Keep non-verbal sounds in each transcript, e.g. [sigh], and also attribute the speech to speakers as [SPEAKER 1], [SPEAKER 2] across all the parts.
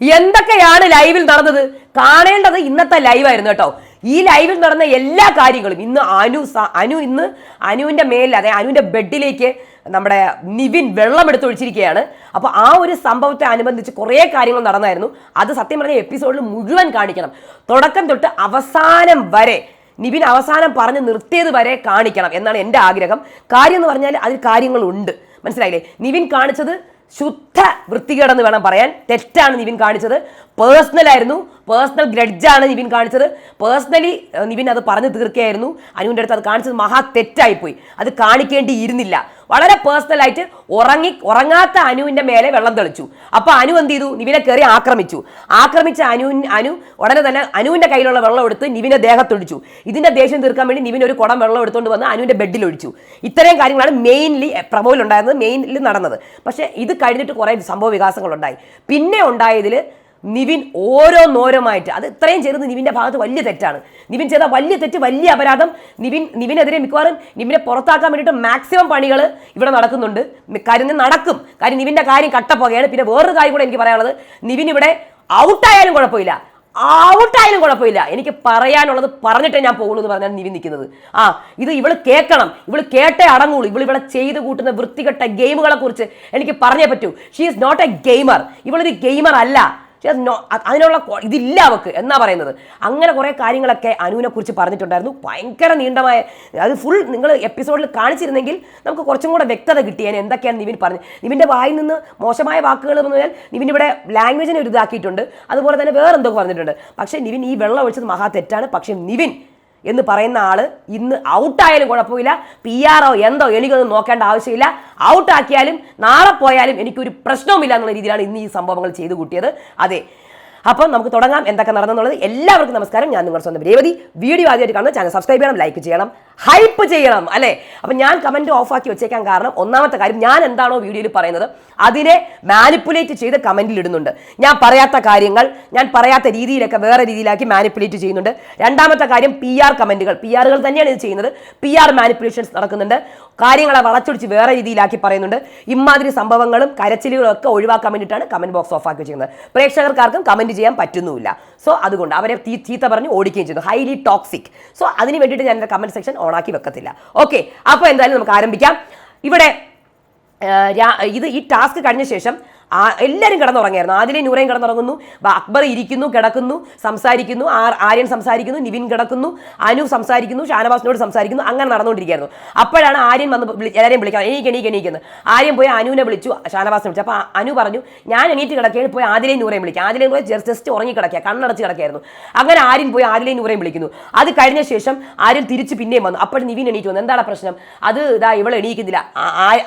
[SPEAKER 1] എന്തൊക്കെയാണ് ലൈവിൽ നടന്നത്? കാണേണ്ടത് ഇന്നത്തെ ലൈവായിരുന്നു കേട്ടോ. ഈ ലൈവിൽ നടന്ന എല്ലാ കാര്യങ്ങളും ഇന്ന് അനു അനു ഇന്ന് അനുവിന്റെ മേലിൽ അതായത് അനുവിന്റെ ബെഡിലേക്ക് നമ്മുടെ നിവിൻ വെള്ളം എടുത്തൊഴിച്ചിരിക്കുകയാണ് അപ്പോൾ ആ ഒരു സംഭവത്തെ അനുബന്ധിച്ച് കുറേ കാര്യങ്ങൾ നടന്നായിരുന്നു. അത് സത്യം പറഞ്ഞ എപ്പിസോഡിൽ മുഴുവൻ കാണിക്കണം. തുടക്കം തൊട്ട് അവസാനം വരെ നിവിൻ അവസാനം പറഞ്ഞ് നിർത്തിയത് വരെ കാണിക്കണം എന്നാണ് എന്റെ ആഗ്രഹം. കാര്യം എന്ന് പറഞ്ഞാൽ അതിൽ കാര്യങ്ങളുണ്ട്. മനസ്സിലായില്ലേ? നിവിൻ കാണിച്ചത് ശുദ്ധ വൃത്തികേടെന്ന് വേണം പറയാൻ. തെറ്റാണ് നിവിൻ കാണിച്ചത്. പേഴ്സണൽ ആയിരുന്നു. പേഴ്സണൽ ഗ്രഡ്ജാണ് നിവിൻ കാണിച്ചത്. പേഴ്സണലി നിവിൻ അത് പറഞ്ഞു തീർക്കുകയായിരുന്നു. അനുവിന്റെ അടുത്ത് അത് കാണിച്ചത് മഹാ തെറ്റായിപ്പോയി. അത് കാണിക്കേണ്ടിയിരുന്നില്ല. വളരെ പേഴ്സണൽ ആയിട്ട് ഉറങ്ങി ഉറങ്ങാത്ത അനുവിന്റെ മേലെ വെള്ളം തെളിച്ചു. അപ്പോൾ അനു എന്ത് ചെയ്തു? നിവിനെ കയറി ആക്രമിച്ചു. ആക്രമിച്ച അനു അനു ഉടനെ തന്നെ അനുവിന്റെ കയ്യിലുള്ള വെള്ളം എടുത്ത് നിവിനെ ദേഹത്തൊഴിച്ചു ഇതിന്റെ ദേഷ്യം തീർക്കാൻ വേണ്ടി നിവിൻ ഒരു കുടം വെള്ളം എടുത്തുകൊണ്ട് വന്ന് അനുവിന്റെ ബെഡിൽ ഒഴിച്ചു. ഇത്രയും കാര്യങ്ങളാണ് മെയിൻലി പ്രമോയിൽ ഉണ്ടായിരുന്നത് മെയിൻലി നടന്നത്. പക്ഷേ ഇത് കഴിഞ്ഞിട്ട് കുറേ സംഭവ വികാസങ്ങളുണ്ടായി. പിന്നെ ഉണ്ടായതിൽ നിവിൻ ഓരോന്നോരോമായിട്ട്. അത് ഇത്രയും ചെയ്തത് നിവിന്റെ ഭാഗത്ത് വലിയ തെറ്റാണ്. നിവിൻ ചെയ്ത വലിയ തെറ്റ് വലിയ അപരാധം നിവിൻ നിവിനെതിരെ മിക്കവാറും നിവിനെ പുറത്താക്കാൻ വേണ്ടിയിട്ട് മാക്സിമം പണികൾ ഇവിടെ നടക്കുന്നുണ്ട്. കാര്യം നടക്കും. കാര്യം നിവിന്റെ കാര്യം കട്ടപ്പോകയാണ്. പിന്നെ വേറൊരു കാര്യം കൂടെ എനിക്ക് പറയാനുള്ളത്. നിവിൻ ഇവിടെ ഔട്ടായാലും കുഴപ്പമില്ല. ഔട്ടായാലും കുഴപ്പമില്ല. എനിക്ക് പറയാനുള്ളത് പറഞ്ഞിട്ടേ ഞാൻ പോകുള്ളൂ എന്ന് പറഞ്ഞാൽ നിവിൻ നിൽക്കുന്നത്. ആ ഇത് ഇവൾ കേൾക്കണം. ഇവൾ കേട്ടേ അടങ്ങുള്ളൂ. ഇവൾ ഇവിടെ ചെയ്ത് കൂട്ടുന്ന വൃത്തികെട്ട ഗെയിമുകളെ കുറിച്ച് എനിക്ക് പറഞ്ഞേ പറ്റൂ. She is not a gamer ഇവളൊരു gamer അല്ല. അതിനുള്ള ഇതില്ല അവക്ക് എന്നാ പറയുന്നത്? അങ്ങനെ കുറേ കാര്യങ്ങളൊക്കെ അനുവിനെ കുറിച്ച് പറഞ്ഞിട്ടുണ്ടായിരുന്നു. ഭയങ്കര നീണ്ടമായ അത് ഫുൾ നിങ്ങൾ എപ്പിസോഡിൽ കാണിച്ചിരുന്നെങ്കിൽ നമുക്ക് കുറച്ചും കൂടെ വ്യക്തത കിട്ടിയേനെ. എന്തൊക്കെയാണ് നിവിൻ പറഞ്ഞു നിവിന്റെ വായിൽ നിന്ന് മോശമായ വാക്കുകൾ എന്ന് പറഞ്ഞാൽ നിവിൻ ഇവിടെ ലാംഗ്വേജിനെ ഒരു ഇതാക്കിയിട്ടുണ്ട്. അതുപോലെ തന്നെ വേറെ എന്തൊക്കെ പറഞ്ഞിട്ടുണ്ട്. പക്ഷേ നിവിൻ ഈ വെള്ളം ഒഴിച്ചത് മഹാ തെറ്റാണ്. പക്ഷേ നിവിൻ എന്ന് പറയുന്ന ആൾ ഇന്ന് ഔട്ടായാലും കുഴപ്പമില്ല. പി ആറോ എന്തോ എനിക്കൊന്നും നോക്കേണ്ട ആവശ്യമില്ല. ഔട്ടാക്കിയാലും നാളെ പോയാലും എനിക്കൊരു പ്രശ്നവുമില്ല എന്നുള്ള രീതിയിലാണ് ഇന്ന് ഈ സംഭവങ്ങൾ ചെയ്തു കൂട്ടിയത്. അതെ അപ്പം നമുക്ക് തുടങ്ങാം എന്തൊക്കെ നടന്നെന്നുള്ളത് എല്ലാവർക്കും നമസ്കാരം. ഞാൻ നിങ്ങളുടെ സ്വന്തം രേവതി. വീഡിയോ ആദ്യമായിട്ട് കാണുന്ന ചാനൽ സബ്സ്ക്രൈബ് ചെയ്യണം ലൈക്ക് ചെയ്യണം ഹൈപ്പ് ചെയ്യണം അല്ലേ? അപ്പം ഞാൻ കമന്റ് ഓഫാക്കി വെച്ചേക്കാൻ കാരണം ഒന്നാമത്തെ കാര്യം ഞാൻ എന്താണോ വീഡിയോയിൽ പറയുന്നത് അതിനെ മാനിപ്പുലേറ്റ് ചെയ്ത് കമന്റിൽ ഇടുന്നുണ്ട്. ഞാൻ പറയാത്ത കാര്യങ്ങൾ ഞാൻ പറയാത്ത രീതിയിലൊക്കെ വേറെ രീതിയിലാക്കി മാനിപ്പുലേറ്റ് ചെയ്യുന്നുണ്ട്. രണ്ടാമത്തെ കാര്യം പി ആർ കമന്റുകൾ പി ആറുകൾ തന്നെയാണ് ഇത് ചെയ്യുന്നത്. പി ആർ മാനിപ്പുലേഷൻസ് നടക്കുന്നുണ്ട്. കാര്യങ്ങളെ വളച്ചൊടിച്ച് വേറെ രീതിയിലാക്കി പറയുന്നുണ്ട്. ഇമാതിരി സംഭവങ്ങളും കരച്ചിലുകളും ഒക്കെ ഒഴിവാക്കാൻ വേണ്ടിയിട്ടാണ് കമന്റ് ബോക്സ് ഓഫ് ആക്കി ചെയ്യുന്നത് പ്രേക്ഷകർക്കാർക്കും കമന്റ് ചെയ്യാൻ പറ്റുന്നുമില്ല. സോ അതുകൊണ്ട് അവരെ ചീത്ത പറഞ്ഞ് ഓടിക്കുകയും ചെയ്യുന്നു. ഹൈലി ടോക്സിക് സോ അതിന് വേണ്ടിയിട്ട് ഞാൻ എന്റെ സെക്ഷൻ സെക്ഷൻ ആക്കി വെക്കത്തില്ല. ഓക്കെ അപ്പോൾ എന്തായാലും നമുക്ക് ആരംഭിക്കാം. ഇവിടെ ഇത് ഈ ടാസ്ക് കഴിഞ്ഞ ശേഷം ആ എല്ലാവരും കിടന്നുറങ്ങിയായിരുന്നു ആദിലെ നൂറയും കിടന്നുറങ്ങുന്നു. അക്ബർ ഇരിക്കുന്നു കിടക്കുന്നു സംസാരിക്കുന്നു ആര്യൻ സംസാരിക്കുന്നു നിവിൻ കിടക്കുന്നു അനു സംസാരിക്കുന്നു ഷാനവാസിനോട് സംസാരിക്കുന്നു അങ്ങനെ നടന്നുകൊണ്ടിരിക്കുകയായിരുന്നു. അപ്പോഴാണ് ആര്യൻ വന്ന് എല്ലാവരെയും വിളിക്കാം എനിക്ക് എണീക്ക് എണീക്കുന്നു ആര്യൻ പോയി അനുവിനെ വിളിച്ചു ഷാനവാസിനെ വിളിച്ചു. അപ്പോൾ അനു പറഞ്ഞു ഞാൻ എണീറ്റ് കിടക്കുകയാണ്. പോയി ആദിലെ നൂറയും വിളിക്കാം. ആദിലെ നൂറെ ജസ്റ്റ് ഉറങ്ങി കിടക്കുക കണ്ണടച്ച് കിടക്കായിരുന്നു അങ്ങനെ ആര്യൻ പോയി ആദിലെ നൂറയും വിളിക്കുന്നു. അത് കഴിഞ്ഞ ശേഷം ആര്യൻ തിരിച്ച് പിന്നെയും വന്നു. അപ്പോൾ നിവിൻ എണീറ്റ് വന്നു. എന്താണ് പ്രശ്നം? അത് ഇതാ ഇവൾ എണീക്കുന്നില്ല.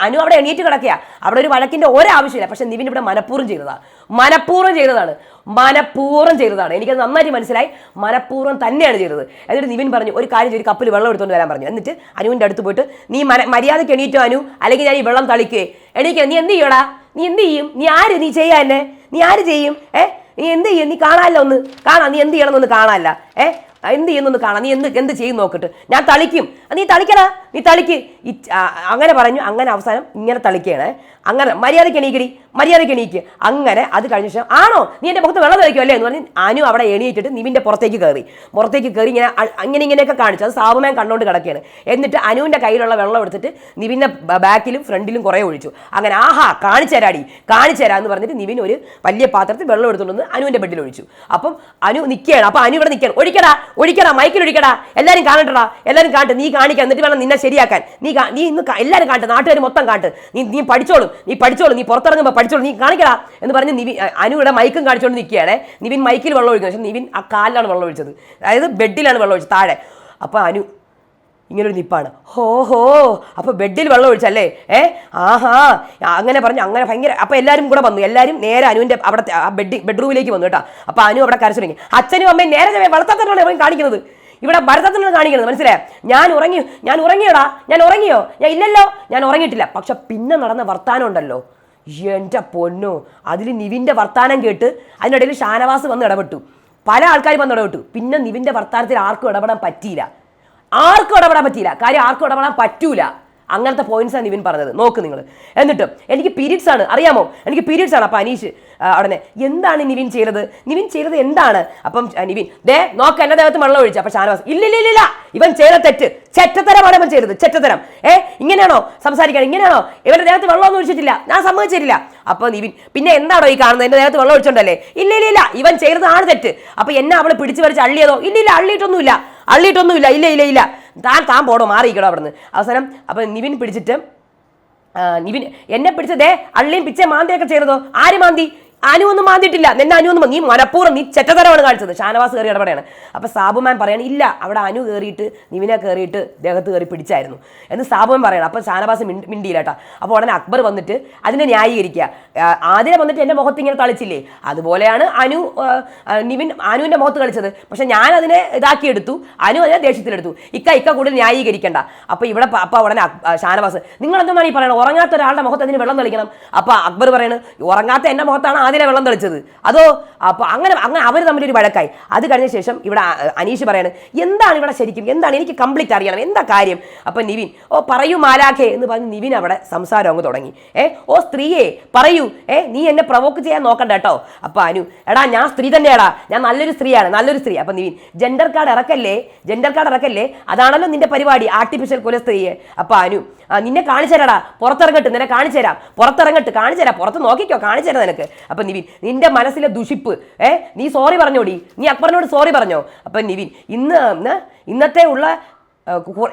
[SPEAKER 1] അനു അവിടെ എണീറ്റ് കിടക്കുക അവിടെ ഒരു വഴക്കിന്റെ ഒരാവശ്യമില്ല. പക്ഷേ നിവിൻ ഇവിടെ മനഃപൂർവം ചെയ്തതാണ് മനഃപൂർവം ചെയ്തതാണ്. മനഃപൂർവം ചെയ്തതാണ്. എനിക്കത് നന്നായിട്ട് മനസ്സിലായി. മനഃപൂർവം തന്നെയാണ് ചെയ്തത്. എന്നിട്ട് നിവിൻ പറഞ്ഞു ഒരു കാര്യം ചെയ്ത് കപ്പിൽ വെള്ളം എടുത്തുകൊണ്ട് വരാൻ പറഞ്ഞു. എന്നിട്ട് അനുവിന്റെ അടുത്ത് പോയിട്ട് നീ മര്യാദയ്ക്ക് എണീറ്റോ അനു? അല്ലെങ്കിൽ ഞാൻ ഈ വെള്ളം തളിക്കേ. എണീക്ക നീ എന്ത് ചെയ്യടാ? നീ എന്ത് ചെയ്യും? നീ ആര്? നീ ചെയ്യാൻ എന്നെ? നീ ആര് ചെയ്യും? ഏ? നീ എന്ത് ചെയ്യും? നീ കാണാമല്ലോ ഒന്ന്. കാണാം നീ എന്ത് ചെയ്യണമെന്നൊന്ന് കാണാമല്ല ഏ? എന്ത് ചെയ്യുന്നു കാണാം. നീ എന്ത് എന്ത് ചെയ്യും നോക്കിട്ട്. ഞാൻ തളിക്കും. നീ തളിക്കടാ. നീ തളിക്ക്. അങ്ങനെ പറഞ്ഞു. അങ്ങനെ അവസാനം ഇങ്ങനെ തളിക്കുകയാണ് അങ്ങനെ മര്യാദയ്ക്ക് എണീക്കടി മര്യാദയ്ക്ക് എണീക്ക്. അങ്ങനെ അത് കഴിഞ്ഞ ശേഷം ആണോ? നീ എന്റെ മുഖത്ത് വെള്ളം തളിക്കും അല്ലേ എന്ന് പറഞ്ഞ് അനു അവിടെ എണീറ്റിട്ട് നിവിന്റെ പുറത്തേക്ക് കയറി പുറത്തേക്ക് കയറി ഇങ്ങനെ അങ്ങനെ ഇങ്ങനെയൊക്കെ കാണിച്ചു. അത് സാബുമാൻ കണ്ണോണ്ട് കിടക്കുകയാണ് എന്നിട്ട് അനുവിന്റെ കയ്യിലുള്ള വെള്ളം എടുത്തിട്ട് നിവിന്റെ ബാക്കിലും ഫ്രണ്ടിലും കുറേ ഒഴിച്ചു. അങ്ങനെ ആഹാ കാണിച്ചു തരാടി കാണിച്ചു തരാമെന്ന് പറഞ്ഞിട്ട് നിവിൻ ഒരു വലിയ പാത്രത്തിൽ വെള്ളം എടുത്തുകൊണ്ടുവന്ന് അനുവിന്റെ ബെഡിൽ ഒഴിച്ചു. അപ്പം അനു നിൽക്കുകയാണ്. അപ്പം അനു ഇവിടെ നിൽക്കുകയാണ്. ഒഴിക്കടാ. ഒഴിക്കടാ മൈക്കിൽ ഒഴിക്കടാ എല്ലാവരും കാണട്ടടാ. എല്ലാവരും കാണട്ടെ നീ കാണിക്കാൻ എന്നിട്ട് വേണം നിന്നെ ശരിയാക്കാൻ. നീ നീ ഇന്ന് എല്ലാവരും കാണട്ടെ നാട്ടുകാർ മൊത്തം കാണട്ടെ നീ നീ പഠിച്ചോളും. നീ പഠിച്ചോളും. നീ പുറത്തിറങ്ങുമ്പോൾ പഠിച്ചോളും. നീ കാണിക്കടാ. എന്ന് പറഞ്ഞ് നിവിൻ അനു ഇവിടെ മൈക്കും കാണിച്ചുകൊണ്ട് നിൽക്കുകയാണ് നിവിൻ മൈക്കിൽ വെള്ളം ഒഴിക്കുന്നത് പക്ഷേ നിവിൻ ആ കാലിലാണ് വെള്ളം ഒഴിച്ചത്. അതായത് ബെഡിലാണ് വെള്ളം ഒഴിച്ചത്. താഴെ. അപ്പോൾ അനു ഇങ്ങനെ ഒരു നിപ്പാണ്. ഹോ ഹോ അപ്പോൾ ബെഡിൽ വെള്ളം ഒഴിച്ചല്ലേ? ഏ? ആഹാ. അങ്ങനെ പറഞ്ഞു അങ്ങനെ ഭയങ്കര അപ്പോൾ എല്ലാരും കൂടെ വന്നു. എല്ലാരും നേരെ അനുവിന്റെ അവിടെ ആ ബെഡ് ബെഡ്റൂമിലേക്ക് വന്നു കേട്ടോ. അപ്പോൾ അനു അവിടെ കരച്ചു തുടങ്ങി. അച്ഛനും അമ്മയും നേരെ വളർത്താത്തതാണ് ഇവൻ കാണിക്കുന്നത്. ഇവിടെ ഭരതത്തിനാണ് കാണിക്കുന്നത് മനസ്സിലായോ? ഞാൻ ഉറങ്ങി ഞാൻ ഉറങ്ങിയോടാ? ഞാൻ ഉറങ്ങിയോ? ഞാൻ ഇല്ലല്ലോ. ഞാൻ ഉറങ്ങിയിട്ടില്ല. പക്ഷെ പിന്നെ നടന്ന വർത്താനം ഉണ്ടല്ലോ. എന്റെ പൊന്നു. അതിൽ നിവിന്റെ വർത്താനം കേട്ട് അതിനിടയിൽ ഷാനവാസ് വന്ന് ഇടപെട്ടു. പല ആൾക്കാരും വന്ന് ഇടപെട്ടു. പിന്നെ നിവിന്റെ വർത്താനത്തിൽ ആർക്കും ഇടപെടാൻ പറ്റിയില്ല. ആർക്കും ഇടപെടാൻ പറ്റിയില്ല. കാര്യം ആർക്കും ഇടപെടാൻ പറ്റൂല. അങ്ങനത്തെ പോയിന്റ്സ് ആണ് ഇവൻ പറഞ്ഞത്. നോക്ക് നിങ്ങൾ എന്നിട്ട് എനിക്ക് പീരീഡ്സ് ആണ്. അറിയാമോ? എനിക്ക് പീരീഡ്സ് ആണ്. അപ്പം അനീഷ് അവിടെ എന്താണ് നിവിൻ ചെയ്തത്? നിവിൻ ചെയ്തത് എന്താണ്? അപ്പം നിവിൻ ദേ നോക്ക് എന്റെ ദേഹത്ത് വെള്ളം ഒഴിച്ചു. അപ്പൊ ഷാനവാസ് ഇല്ല ഇല്ല ഇല്ല, ഇവൻ ചെയ്ത തെറ്റ്. ചെറ്റത്തരമാണ് ഇവൻ ചെയ്തത്. ചെറ്റത്തരം. ഏ ഇങ്ങനെയാണോ സംസാരിക്കാൻ? ഇങ്ങനെയാണോ? ഇവന്റെ ദേഹത്ത് വെള്ളമൊന്നും ഒഴിച്ചിട്ടില്ല. ഞാൻ സമ്മതിച്ചിട്ടില്ല. അപ്പൊ നിവിൻ പിന്നെ എന്താണോ ഈ കാണുന്നത്? എന്റെ ദേഹത്ത് വെള്ളം ഒഴിച്ചോണ്ടല്ലേ? ഇല്ല ഇല്ല ഇല്ല. ഇവൻ ചെയ്തതാണ് തെറ്റ്. അപ്പൊ എന്നെ അവളെ പിടിച്ചു വരച്ച് അള്ളിയതോ? ഇല്ല ഇല്ല അള്ളിയിട്ടൊന്നുമില്ല. അള്ളിയിട്ടൊന്നുമില്ല. ഇല്ല ഇല്ല ഇല്ല. താൻ താൻ പോടോ മാറിയിക്കടോ അവിടുന്ന്. അവസാനം അപ്പൊ നിവിൻ പിടിച്ചിട്ട് നിവിൻ എന്നെ പിടിച്ചതേ അള്ളിയും പിച്ചേ മാന്തിയൊക്കെ ചെയ്തതോ? ആര് മാന്തി? അനു ഒന്നും മാന്തിട്ടില്ല നിന്നെ അനു ഒന്നും നീ മനഃപൂർവം നീ ചെറ്റതരമാണ് കാണിച്ചത്. ഷാനവാസ് കയറി ഇടപെടുകയാണ് അപ്പൊ സാബുമാൻ പറയാണ് ഇല്ല അവിടെ അനു കയറിയിട്ട് നിവിനെ കയറിയിട്ട് ദേഹത്ത് കയറി പിടിച്ചായിരുന്നു. എന്ന് സാബുമാൻ പറയണം. അപ്പൊ ഷാനവാസ് മിണ്ട- മിണ്ടിയില്ല കേട്ടോ. അപ്പോൾ ഉടനെ അക്ബർ വന്നിട്ട് അതിനെ ന്യായീകരിക്കുക. ആദ്യം വന്നിട്ട് എന്റെ മുഖത്ത് ഇങ്ങനെ കളിച്ചില്ലേ അതുപോലെയാണ് അനു നിവിൻ അനുവിന്റെ മുഖത്ത് കളിച്ചത് പക്ഷെ ഞാൻ അതിനെ ഇതാക്കിയെടുത്തു. അനു അതിനെ ദേഷ്യത്തിലെടുത്തു. ഇക്ക ഇക്ക കൂടുതൽ ന്യായീകരിക്കണ്ട. അപ്പൊ ഇവിടെ അപ്പൊ ഉടനെ ഷാനവാസ് നിങ്ങൾ എന്താണ് ഈ പറയണത് ഉറങ്ങാത്ത ഒരാളുടെ മുഖത്ത് അതിന് വെള്ളം തളിക്കണം. അപ്പൊ അക്ബർ പറയണ് ഉറങ്ങാത്ത എന്റെ മുഖത്താണ് ആദ്യം വെള്ളം തളിച്ചത്? അതോ അപ്പൊ അങ്ങനെ അങ്ങനെ അവർ തമ്മിലൊരു വഴക്കായി. അത് കഴിഞ്ഞ ശേഷം ഇവിടെ അനീഷ് പറയാണ് എന്താണ് ഇവിടെ ശരിക്കും? എന്താണ്? എനിക്ക് കംപ്ലീറ്റ് അറിയണം. എന്താ കാര്യം? അപ്പൊ നിവിൻ ഓ പറയൂ മാലാഖേ എന്ന് പറഞ്ഞ് നിവിൻ അവിടെ സംസാരം അങ്ങ് തുടങ്ങി. ഏ ഓ സ്ത്രീയെ പറയൂ. ഏ നീ എന്നെ പ്രൊവോക്ക് ചെയ്യാൻ നോക്കണ്ട കേട്ടോ. അപ്പൊ അനു എടാ ഞാൻ സ്ത്രീ തന്നെയാടാ. ഞാൻ നല്ലൊരു സ്ത്രീയാണ് നല്ലൊരു സ്ത്രീ. അപ്പൊ നിവിൻ ജെൻഡർ കാർഡ് ഇറക്കല്ലേ? ജെൻഡർ കാർഡ് ഇറക്കല്ലേ? അതാണല്ലോ നിന്റെ പരിപാടി ആർട്ടിഫിഷ്യൽ കുല സ്ത്രീയെ അപ്പൊ അനു നിന്നെ കാണിച്ചു തരാടാ. പുറത്തിറങ്ങട്ട് നിന്നെ കാണിച്ചു തരാം. പുറത്തിറങ്ങട്ട് കാണിച്ചു തരാം. പുറത്ത് നോക്കിക്കോ കാണിച്ചു തരാം നിനക്ക്. അപ്പൊ നിവിൻ നിന്റെ മനസ്സിലെ ദുഷിപ്പ് ഏ നീ സോറി പറഞ്ഞോടി. നീ അക്ബറിനോട് സോറി പറഞ്ഞോ? അപ്പൊ നിവിൻ ഇന്ന് ഇന്ന് ഇന്നത്തെ ഉള്ള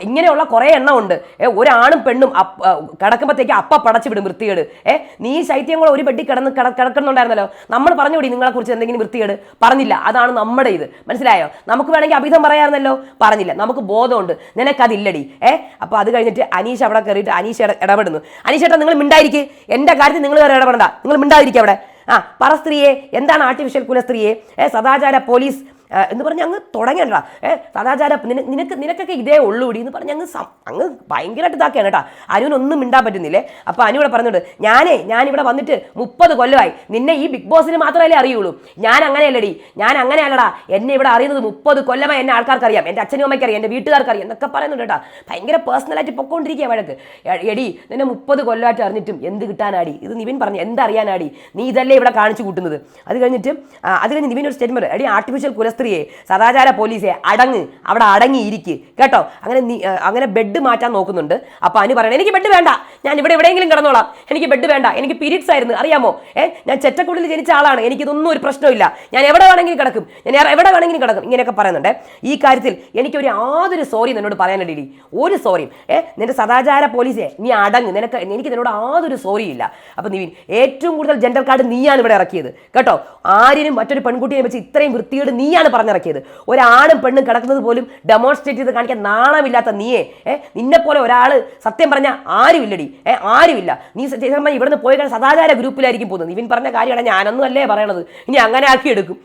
[SPEAKER 1] ഇങ്ങനെയുള്ള കുറേ എണ്ണം ഉണ്ട്. ഏ ഒരാണും പെണ്ണും അപ്പ കിടക്കുമ്പോഴത്തേക്ക് അപ്പ പടച്ചു വിടും വൃത്തികേട്. ഏ നീ ശൈത്യം കൂടെ ഒരു പെട്ടി കിടന്ന് കിട കിടക്കുന്നുണ്ടായിരുന്നല്ലോ? നമ്മൾ പറഞ്ഞുകൂടി നിങ്ങളെ കുറിച്ച് എന്തെങ്കിലും വൃത്തികേട്? പറഞ്ഞില്ല. അതാണ് നമ്മുടെ ഇത്. മനസ്സിലായോ? നമുക്ക് വേണമെങ്കിൽ അഭിധം പറയാമായിരുന്നല്ലോ പറഞ്ഞില്ല. നമുക്ക് ബോധമുണ്ട്. നിനക്കതില്ലടി. ഏ അപ്പോൾ അത് കഴിഞ്ഞിട്ട് അനീഷ് അവിടെ കയറിയിട്ട് അനീഷ് ഇട- ഇടപെടുന്നു. അനീഷ് ഏട്ടാ നിങ്ങൾ മിണ്ടായിരിക്കും. എന്റെ കാര്യത്തിൽ നിങ്ങൾ കയറി ഇടപെടണ്ട. നിങ്ങൾ മിണ്ടാതിരിക്കും അവിടെ. ആ പറ സ്ത്രീയെ എന്താണ് ആർട്ടിഫിഷ്യൽ കുലസ്ത്രീയെ? സദാചാര പോലീസ് എന്ന് പറഞ്ഞ് അങ്ങ് തുടങ്ങണ്ട ഏ സദാചാര. നിന- നിനക്ക് നിനക്കൊക്കെ ഇതേ ഉള്ളൂ ഇടി എന്ന് പറഞ്ഞ് അങ്ങ് അങ്ങ് ഭയങ്കരമായിട്ട് ഇതാക്കിയാണ് കേട്ടോ. അനുവിനൊന്നും മിണ്ടാൻ പറ്റുന്നില്ലേ? അപ്പോൾ അനു ഇവിടെ പറഞ്ഞിട്ട് ഞാനേ ഞാനിവിടെ വന്നിട്ട് മുപ്പത് കൊല്ലമായി. നിന്നെ ഈ ബിഗ് ബോസിന് മാത്രമല്ലേ അറിയുള്ളൂ. ഞാൻ അങ്ങനെയല്ലടി. ഞാൻ അങ്ങനെയല്ലടാ. എന്നെ ഇവിടെ അറിയുന്നത് മുപ്പത് കൊല്ലമായി എന്നെ ആൾക്കാർക്ക് അറിയാം എന്റെ അച്ഛനും അമ്മയ്ക്ക് അറിയാം എന്റെ വീട്ടുകാർക്ക് അറിയാം എന്നൊക്കെ പറയുന്നുണ്ട് കേട്ടോ. ഭയങ്കര പേഴ്സണലായിട്ട് പൊക്കോണ്ടിരിക്കുക വഴക്ക്. എടി നിന്നെ മുപ്പത് കൊല്ലമായിട്ട് അറിഞ്ഞിട്ടും എന്ത് കിട്ടാനാടി? ഇത് നിവിൻ പറഞ്ഞു എന്തറിയാനാടി നീ ഇതല്ലേ ഇവിടെ കാണിച്ചു കൂട്ടുന്നത്. അത് കഴിഞ്ഞിട്ട് അത് കഴിഞ്ഞ് നിവിൻ ഒരു സ്റ്റേറ്റ്മെന്റ് എടി ആർട്ടിഫിഷ്യൽ കുലസ്ത്രീയെ സദാചാര പോലീസെ അടങ്ങ് അവിടെ അടങ്ങിയിരിക്ക്. കേട്ടോ? അങ്ങനെ അങ്ങനെ ബെഡ് മാറ്റാൻ നോക്കുന്നുണ്ട്. അപ്പോൾ അനു പറയണേ എനിക്ക് ബെഡ് വേണ്ട. ഞാൻ ഇവിടെ എവിടെയെങ്കിലും കിടന്നോളാം. എനിക്ക് ബെഡ് വേണ്ട. എനിക്ക് പീരീഡ്സ് ആയിരുന്നു. അറിയാമോ? ഏ ഞാൻ ചെറ്റക്കുള്ളിൽ ജനിച്ച ആളാണ്. എനിക്കിതൊന്നും ഒരു പ്രശ്നമില്ല ഞാൻ എവിടെ വേണമെങ്കിലും കിടക്കും. ഞാൻ എവിടെ വേണമെങ്കിലും കിടക്കും. ഇങ്ങനെയൊക്കെ പറയുന്നുണ്ട്. ഈ കാര്യത്തിൽ എനിക്ക് ഒരു യാതൊരു സോറി നിന്നോട് പറയാനിടയില്ല ഒരു സോറിയും. ഏ നിന്റെ സദാചാര പോലീസെ നീ അടങ്ങ്. നിനക്ക് എനിക്ക് നിന്നോട് യാതൊരു സോറി ഇല്ല. അപ്പൊ നീ ഏറ്റവും കൂടുതൽ ജെൻഡർ കാർഡ് നീയാണ് ഇവിടെ ഇറക്കിയത്. കേട്ടോ? ആരിനും മറ്റൊരു പെൺകുട്ടിയെ വെച്ച് ഇത്രയും വൃത്തിയോട് നീയാണ് പറഞ്ഞിറക്കിയത്. ഒരാണും പെണ്ണും കിടക്കുന്നത് പോലും ഡെമോൺസ്ട്രേറ്റ് ചെയ്ത് കാണിക്കാൻ നാണമില്ലാത്ത നീയെ. ഏ നിന്നെ പോലെ ഒരാൾ സത്യം പറഞ്ഞ ആരുമില്ലടി. ഏ ആരുമില്ല. നീ സത്യം പറഞ്ഞാൽ ഇവിടുന്ന് പോയി കഴിഞ്ഞാൽ സദാചാര ഗ്രൂപ്പിലായിരിക്കും പോകുന്നത്. ഇവൻ പറഞ്ഞ കാര്യമാണ് ഞാനൊന്നും അല്ലേ പറയണത്. ഇനി അങ്ങനെ ആക്കി എടുക്കും.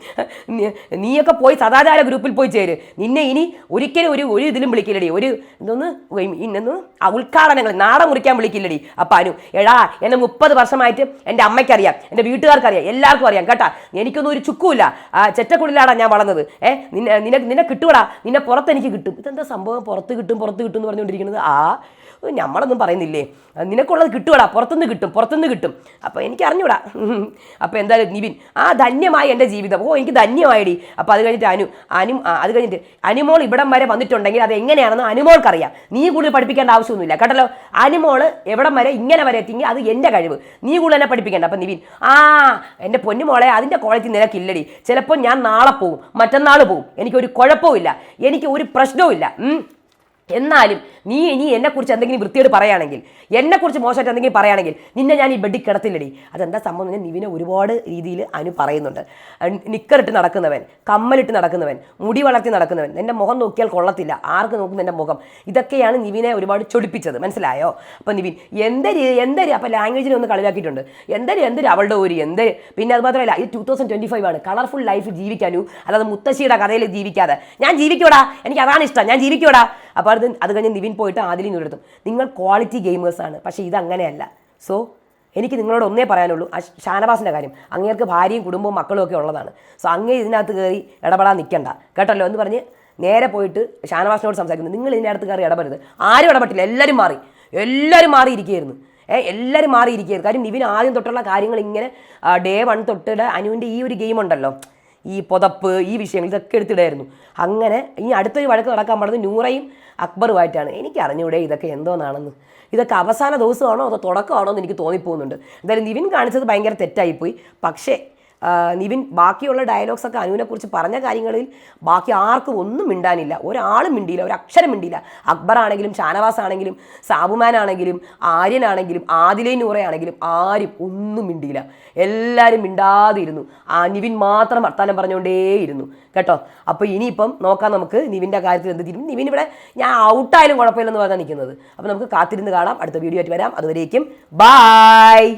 [SPEAKER 1] നീയൊക്കെ പോയി സദാചാര ഗ്രൂപ്പിൽ പോയി ചേര്. നിന്നെ ഇനി ഒരിക്കലും ഒരു ഒരു ഇതിലും വിളിക്കില്ലടി. ഒരു എന്തോന്ന് ഇന്നൊന്ന് ഉദ്ഘാടനങ്ങൾ നാടൻ മുറിക്കാൻ വിളിക്കില്ലടി. അപ്പ അനു എടാ എന്നെ മുപ്പത് വർഷമായിട്ട് എന്റെ അമ്മയ്ക്കറിയാം എന്റെ വീട്ടുകാർക്കറിയാം എല്ലാവർക്കും അറിയാം കേട്ടാ. എനിക്കൊന്നും ഒരു ചുക്കുമില്ല. ചെറ്റക്കുള്ളിലാടാ ഞാൻ വളർന്നത്. ഏ നിന്നെ നിന്നെ നിന്നെ കിട്ടുവടാ. നിന്നെ പുറത്ത് എനിക്ക് കിട്ടും. ഇതെന്താ സംഭവം? പുറത്ത് കിട്ടും പുറത്ത് കിട്ടും എന്ന് പറഞ്ഞുകൊണ്ടിരിക്കുന്നത് ആ നമ്മളൊന്നും പറയുന്നില്ലേ? നിനക്കുള്ളത് കിട്ടുവടാ പുറത്തുനിന്ന് കിട്ടും പുറത്തുനിന്ന് കിട്ടും. അപ്പോൾ എനിക്ക് അറിഞ്ഞൂടാ. [laughs] അപ്പോൾ എന്തായാലും നിവിൻ ആ ധന്യമായി എന്റെ ജീവിതം. ഓ എനിക്ക് ധന്യമായിടി. അപ്പോൾ അത് കഴിഞ്ഞിട്ട് അനു അനു അത് കഴിഞ്ഞിട്ട് അനുമോൾ ഇവിടം വരെ വന്നിട്ടുണ്ടെങ്കിൽ അത് എങ്ങനെയാണെന്ന് അനുമോൾക്കറിയാം. നീ കൂടുതൽ പഠിപ്പിക്കേണ്ട ആവശ്യമൊന്നുമില്ല. കേട്ടല്ലോ? അനുമോൾ എവിടം വരെ ഇങ്ങനെ വരെ എത്തിയെങ്കിൽ അത് എന്റെ കഴിവ്. നീ കൂടുതൽ എന്നെ പഠിപ്പിക്കേണ്ട. അപ്പം നിവിൻ ആ എന്റെ പൊന്നുമോളെ അതിന്റെ ക്വാളിറ്റി നിനക്കില്ലടി. ചിലപ്പോൾ ഞാൻ നാളെ പോവും മറ്റന്നാൾ പോവും. എനിക്കൊരു കുഴപ്പമില്ല എനിക്ക് ഒരു പ്രശ്നവും ഇല്ല. എന്നാലും നീ ഇനി എന്നെക്കുറിച്ച് എന്തെങ്കിലും വൃത്തിയോട് പറയുകയാണെങ്കിൽ എന്നെക്കുറിച്ച് മോശമായിട്ട് എന്തെങ്കിലും പറയുകയാണെങ്കിൽ നിന്നെ ഞാൻ ഈ ബെഡിൽ കിടത്തില്ലടി. അതെന്താ സംഭവം എന്ന് നിവിനെ ഒരുപാട് രീതിയിൽ അനു പറയുന്നുണ്ട്. നിക്കറിട്ട് നടക്കുന്നവൻ കമ്മലിട്ട് നടക്കുന്നവൻ മുടി വളർത്തി നടക്കുന്നവൻ എന്റെ മുഖം നോക്കിയാൽ കൊള്ളത്തില്ല. ആർക്ക് നോക്കും എന്റെ മുഖം? ഇതൊക്കെയാണ് നിവിനെ ഒരുപാട് ചൊടിപ്പിച്ചത്. മനസ്സിലായോ? അപ്പോൾ നിവിൻ എന്തൊരു എന്തൊരു? അപ്പോൾ ലാംഗ്വേജിനെ ഒന്ന് കളിയാക്കിയിട്ടുണ്ട്. എന്തൊരു? എന്തൊരു അവളുടെ ഒരു എന്ത്? പിന്നെ അത് മാത്രമല്ല ഇത് ടൂ തൗസൻഡ് ട്വന്റി ഫൈവ് ആണ്. കളർഫുൾ ലൈഫ് ജീവിക്കാനു അല്ലാതെ മുത്തശ്ശിയുടെ കഥയിൽ ജീവിക്കാതെ. ഞാൻ ജീവിക്കോടാ? എനിക്ക് അതാണ് ഇഷ്ടം. ഞാൻ ജീവിക്കൂടാ? അപ്പോൾ അത് അത് കഴിഞ്ഞ് നിവിൻ പോയിട്ട് ആദിലിനും എടുത്തും. നിങ്ങൾ ക്വാളിറ്റി ഗെയിമേഴ്സാണ് പക്ഷേ ഇത് അങ്ങനെയല്ല. സോ എനിക്ക് നിങ്ങളോട് ഒന്നേ പറയാനുള്ളൂ. ഷാനവാസിന്റെ കാര്യം. അങ്ങേർക്ക് ഭാര്യയും കുടുംബവും മക്കളും ഒക്കെ ഉള്ളതാണ്. സോ അങ്ങേ ഇതിനകത്ത് കയറി ഇടപെടാൻ നിൽക്കണ്ട. കേട്ടല്ലോ? എന്ന് പറഞ്ഞ് നേരെ പോയിട്ട് ഷാനവാസിനോട് സംസാരിക്കുന്നു. നിങ്ങൾ ഇതിന്റെ അടുത്ത് കയറി ഇടപെടരുത്. ആരും ഇടപെട്ടില്ല. എല്ലാവരും മാറി. എല്ലാവരും മാറിയിരിക്കുകയായിരുന്നു. ഏഹ് എല്ലാവരും മാറിയിരിക്കുകയായിരുന്നു. കാര്യം നിവിൻ ആദ്യം തൊട്ടുള്ള കാര്യങ്ങൾ ഇങ്ങനെ ഡേ വൺ തൊട്ട് അനുവിന്റെ ഈ ഒരു ഗെയിം ഉണ്ടല്ലോ. ഈ പുതപ്പ് ഈ വിഷയങ്ങൾ ഇതൊക്കെ എടുത്തിടായിരുന്നു. അങ്ങനെ ഇനി അടുത്തൊരു വഴക്ക് നടക്കാൻ പാടുന്നത് നൂറയും അക്ബറുമായിട്ടാണ്. എനിക്ക് അറിഞ്ഞൂടെ ഇതൊക്കെ എന്തോന്നാണെന്ന്. ഇതൊക്കെ അവസാന ദിവസമാണോ അതോ തുടക്കമാണോ എന്ന് എനിക്ക് തോന്നിപ്പോകുന്നുണ്ട്. എന്തായാലും നിവിൻ കാണിച്ചത് ഭയങ്കര തെറ്റായിപ്പോയി. പക്ഷേ നിവിൻ ബാക്കിയുള്ള ഡയലോഗ്സ് ഒക്കെ അനുവിനെ കുറിച്ച് പറഞ്ഞ കാര്യങ്ങളിൽ ബാക്കി ആർക്കും ഒന്നും മിണ്ടാനില്ല. ഒരാളും മിണ്ടിയില്ല ഒരു അക്ഷരം മിണ്ടിയില്ല. അക്ബർ ആണെങ്കിലും ഷാനവാസ് ആണെങ്കിലും സാബുമാൻ ആണെങ്കിലും ആര്യനാണെങ്കിലും ആദിലൈ നൂറയാണെങ്കിലും ആരും ഒന്നും മിണ്ടിയില്ല. എല്ലാവരും മിണ്ടാതിരുന്നു. ആ നിവിൻ മാത്രം വർത്താനം പറഞ്ഞുകൊണ്ടേയിരുന്നു. കേട്ടോ? അപ്പോൾ ഇനിയിപ്പം നോക്കാം നമുക്ക് നിവിന്റെ കാര്യത്തിൽ എന്ത് തീരും നിവിൻ ഇവിടെ ഞാൻ ഔട്ടായാലും കുഴപ്പമില്ലെന്ന് പറഞ്ഞാൽ നിൽക്കുന്നത് അപ്പോൾ നമുക്ക് കാത്തിരുന്ന് കാണാം. അടുത്ത വീഡിയോ ആയിട്ട് വരാം. അതുവരേക്കും ബായ്